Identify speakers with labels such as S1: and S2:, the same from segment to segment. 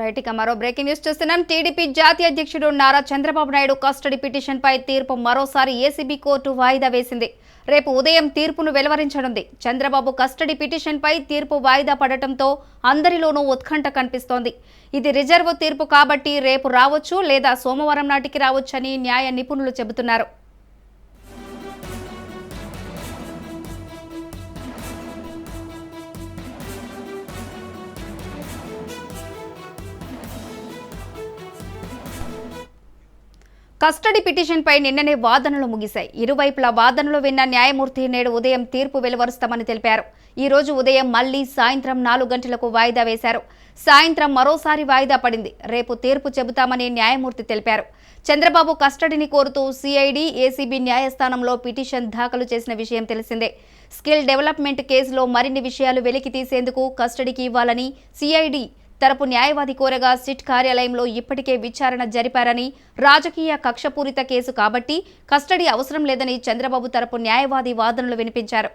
S1: Right ఇక మరో breaking news చూస్తున్నాం. టీడీపీ జాతీయ అధ్యక్షుడు నారా చంద్రబాబు నాయుడు కస్టడీ పిటిషన్ పై తీర్పు మరోసారి ఏసీబీ కోర్టు వాయిదా వేసింది. రేపు ఉదయం తీర్పును వెలువరించనుంది. చంద్రబాబు కస్టడీ పిటిషన్ పై తీర్పు వాయిదా పడటంతో అందరిలోనూ ఉత్కంఠ కనిపిస్తోంది. ఇది రిజర్వ్ తీర్పు కాబట్టి రేపు రావచ్చు లేదా సోమవారం నాటికి రావచ్చని న్యాయ నిపుణులు చెబుతున్నారు. కస్టడీ పిటిషన్పై నిన్ననే వాదనలు ముగిశాయి. ఇరువైపుల వాదనలు విన్న న్యాయమూర్తి నేడు ఉదయం తీర్పు వెలువరుస్తామని తెలిపారు. ఈ రోజు ఉదయం మళ్ళీ సాయంత్రం నాలుగు గంటలకు వాయిదా వేశారు. సాయంత్రం మరోసారి వాయిదా పడింది. రేపు తీర్పు చెబుతామని న్యాయమూర్తి తెలిపారు. చంద్రబాబు కస్టడీని కోరుతూ సిఐడి ఏసీబీ న్యాయస్థానంలో పిటిషన్ దాఖలు చేసిన విషయం తెలిసిందే. స్కిల్ డెవలప్మెంట్ కేసులో మరిన్ని విషయాలు వెలికి తీసేందుకు కస్టడీకి ఇవ్వాలని సిఐడి తరపు న్యాయవాది కోరగా సిట్ కార్యాలయంలో ఇప్పటికే విచారణ జరిపారని రాజకీయ కక్షపూరిత కేసు కాబట్టి కస్టడీ అవసరం లేదని చంద్రబాబు తరపు న్యాయవాది వాదనలు వినిపించారు.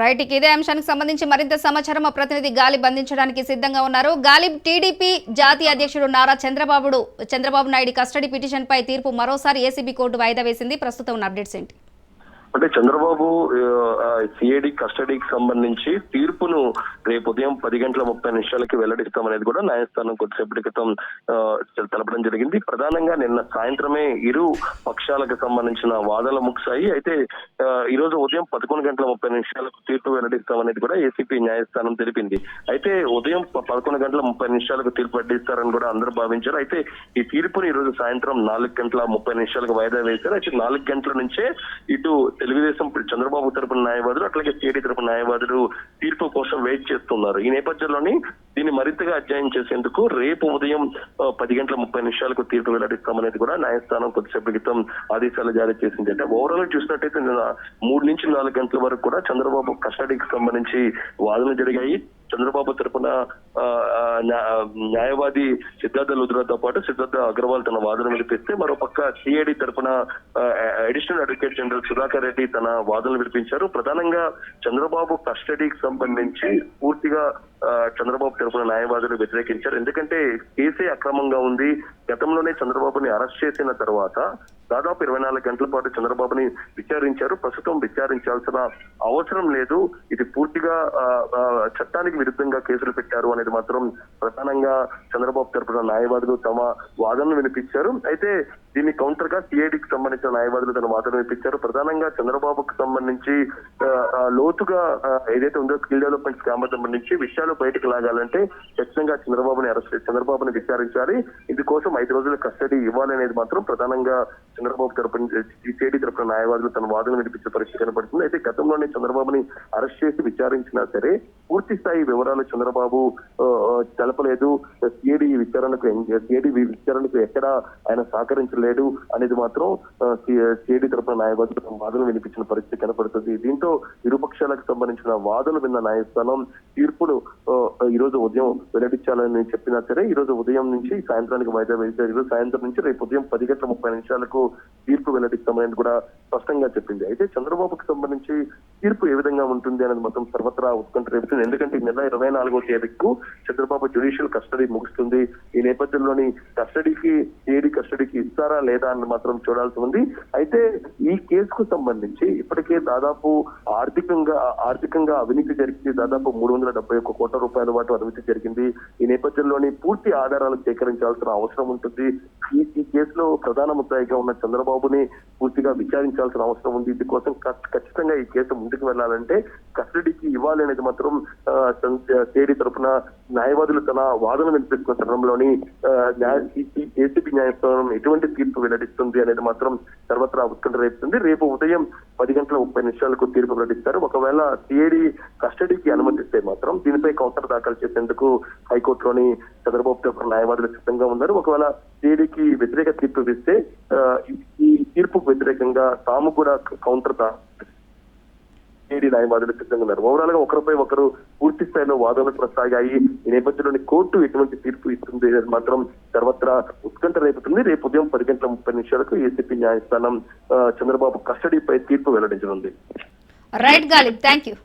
S1: రైట్కి ఇదే అంశానికి సంబంధించి మరింత సమాచారం మా ప్రతినిధి గాలిబ్ అందించడానికి సిద్ధంగా ఉన్నారు. గాలిబ్ టీడీపీ జాతీయ అధ్యక్షుడు నారా చంద్రబాబుడు చంద్రబాబు నాయుడు కస్టడీ పిటిషన్పై తీర్పు మరోసారి ఏసీబీ కోర్టు వాయిదా వేసింది. ప్రస్తుతం ఉన్న అప్డేట్స్ ఏంటి?
S2: అంటే చంద్రబాబు సిఐడి కస్టడీకి సంబంధించి తీర్పును రేపు ఉదయం పది గంటల ముప్పై నిమిషాలకి వెల్లడిస్తామనేది కూడా న్యాయస్థానం కొద్దిసేపటి క్రితం తెలపడం జరిగింది. ప్రధానంగా నిన్న సాయంత్రమే ఇరు పక్షాలకు సంబంధించిన వాదనలు ముగిశాయి. అయితే ఈ రోజు ఉదయం పదకొండు గంటల ముప్పై నిమిషాలకు తీర్పు వెల్లడిస్తామనేది కూడా ఏసీపీ న్యాయస్థానం తెలిపింది. అయితే ఉదయం పదకొండు గంటల ముప్పై నిమిషాలకు తీర్పు వెల్లడిస్తారని కూడా అందరూ భావించారు. అయితే ఈ తీర్పుని ఈ రోజు సాయంత్రం నాలుగు గంటల ముప్పై నిమిషాలకు వాయిదా వేశారు. అయితే నాలుగు గంటల నుంచే ఇటు తెలుగుదేశం చంద్రబాబు తరపున న్యాయవాదులు అట్లాగే టీడీ తరపున న్యాయవాదులు తీర్పు కోసం వెయిట్ చేస్తున్నారు. ఈ నేపథ్యంలోని దీన్ని మరింతగా అధ్యయనం చేసేందుకు రేపు ఉదయం పది గంటల ముప్పై నిమిషాలకు తీర్పు వెల్లడిస్తామనేది కూడా న్యాయస్థానం కొద్దిసేపు క్రితం ఆదేశాలు జారీ చేసింది. అంటే ఓవరాల్గా చూసినట్టయితే నిన్న మూడు నుంచి నాలుగు గంటల వరకు కూడా చంద్రబాబు కస్టడీకి సంబంధించి వాదనలు జరిగాయి. చంద్రబాబు తరపున ఆ, న్యాయవాది సిద్ధార్థ లుద్రాతో పాటు సిద్ధార్థ అగర్వాల్ తన వాదన వినిపిస్తే మరోపక్క సిఐడి తరపున additional advocate general Sudhakar Reddy తన వాదనలు వినిపించారు. ప్రధానంగా చంద్రబాబు కస్టడీకి సంబంధించి పూర్తిగా చంద్రబాబు తరపున న్యాయవాదులు వ్యతిరేకించారు. ఎందుకంటే కేసే అక్రమంగా ఉంది. గతంలోనే చంద్రబాబుని అరెస్ట్ చేసిన తర్వాత దాదాపు ఇరవై నాలుగు గంటల పాటు చంద్రబాబుని విచారించారు. ప్రస్తుతం విచారించాల్సిన అవసరం లేదు. ఇది పూర్తిగా ఆ, చట్టానికి విరుద్ధంగా కేసులు పెట్టారు అనేది మాత్రం ప్రధానంగా చంద్రబాబు తరపున న్యాయవాదులు తమ వాదనలు వినిపించారు. అయితే దీన్ని కౌంటర్గా సిఐడికి సంబంధించిన న్యాయవాదులు తన వాదన వినిపించారు ప్రధానంగా చంద్రబాబుకు సంబంధించి లోతుగా ఏదైతే ఉందో స్కిల్ డెవలప్మెంట్ స్కామ్ సంబంధించి విషయాలు బయటకు లాగాలంటే ఖచ్చితంగా చంద్రబాబుని అరెస్ట్ చంద్రబాబుని విచారించాలి. కోసం ఐదు రోజుల కస్టడీ ఇవ్వాలనేది మాత్రం ప్రధానంగా చంద్రబాబు తరపున సిఐడి తరపున న్యాయవాదులు తన వాదన వినిపించే పరిస్థితి కనబడుతుంది అయితే గతంలోనే చంద్రబాబుని అరెస్ట్ చేసి విచారించినా సరే పూర్తి స్థాయి వివరాలు చంద్రబాబు తెలపలేదు. సిఐడి విచారణకు సిఐడి విచారణకు ఎక్కడ ఆయన సహకరించలేడు అనేది మాత్రం సిఐడి తరపున న్యాయవాదులు వాదనలు వినిపించిన పరిస్థితి కనపడుతుంది. దీంతో ఇరుపక్షాలకు సంబంధించిన వాదనలు విన్న న్యాయస్థానం తీర్పును ఈ రోజు ఉదయం వెల్లడించాలని చెప్పినా సరే ఈ రోజు ఉదయం నుంచి సాయంత్రానికి వాయిదా వేశారు. ఈరోజు సాయంత్రం నుంచి రేపు ఉదయం పది గంటల ముప్పై నిమిషాలకు తీర్పు వెల్లడిస్తామని కూడా స్పష్టంగా చెప్పింది. అయితే చంద్రబాబుకు సంబంధించి తీర్పు ఏ విధంగా ఉంటుంది అనేది మొత్తం సర్వత్రా ఉత్కంఠ రేపుతుంది. ఎందుకంటే ఈ నెల ఇరవై నాలుగో తేదీకు చంద్రబాబు జ్యుడిషియల్ కస్టడీ ముగుస్తుంది. ఈ నేపథ్యంలోని కస్టడీకి ఏడి కస్టడీకి ఇస్తారా లేదా అని మాత్రం చూడాల్సి ఉంది. అయితే ఈ కేసుకు సంబంధించి ఇప్పటికే దాదాపు ఆర్థికంగా ఆర్థికంగా అవినీతి జరిగింది. దాదాపు మూడు వందల డెబ్బై ఒక్క కోట్ల రూపాయల పాటు అవినీతి జరిగింది. ఈ నేపథ్యంలోని పూర్తి ఆధారాలు సేకరించాల్సిన అవసరం ఉంటుంది. ఈ ఈ కేసులో ప్రధాన ముద్దాయిగా ఉన్న చంద్రబాబుని పూర్తిగా విచారించాల్సిన అవసరం ఉంది. ఇందుకోసం కోసం ఖచ్చితంగా ఈ కేసు ఇంటికి వెళ్ళాలంటే కస్టడీకి ఇవ్వాలి అనేది మాత్రం ఆ, తరఫున న్యాయవాదులు తన వాదన వినిపిస్తున్న తరుణంలోని ఏసీపీ ఏసీబీ న్యాయస్థానం ఎటువంటి తీర్పు వెల్లడిస్తుంది అనేది మాత్రం సర్వత్రా ఉత్కంఠ రేపుతుంది. రేపు ఉదయం పది గంటల ముప్పై నిమిషాలకు తీర్పు వెల్లడిస్తారు. ఒకవేళ సిఐడి కస్టడీకి అనుమతిస్తే మాత్రం దీనిపై కౌంటర్ దాఖలు చేసేందుకు హైకోర్టులోని చంద్రబాబు తరఫున న్యాయవాదులు సిద్ధంగా ఉన్నారు. ఒకవేళ సిఐడికి వ్యతిరేక తీర్పు ఇస్తే ఈ- తీర్పుకు వ్యతిరేకంగా తాము కూడా కౌంటర్ దా సిఐడి న్యాయవాదులు సిద్ధంగా ఉన్నారు. ఓవరాల్గా ఒకరిపై ఒకరు పూర్తి స్థాయిలో వాదనలు కొనసాగాయి ఈ నేపథ్యంలోని కోర్టు ఎటువంటి తీర్పు ఇస్తుంది మాత్రం సర్వత్రా ఉత్కంఠ రేపుతుంది. రేపు ఉదయం పది గంటల ముప్పై నిమిషాలకు ఏసీపీ న్యాయస్థానం చంద్రబాబు కస్టడీపై తీర్పు వెల్లడించనుంది.
S1: Right Ghalib thank you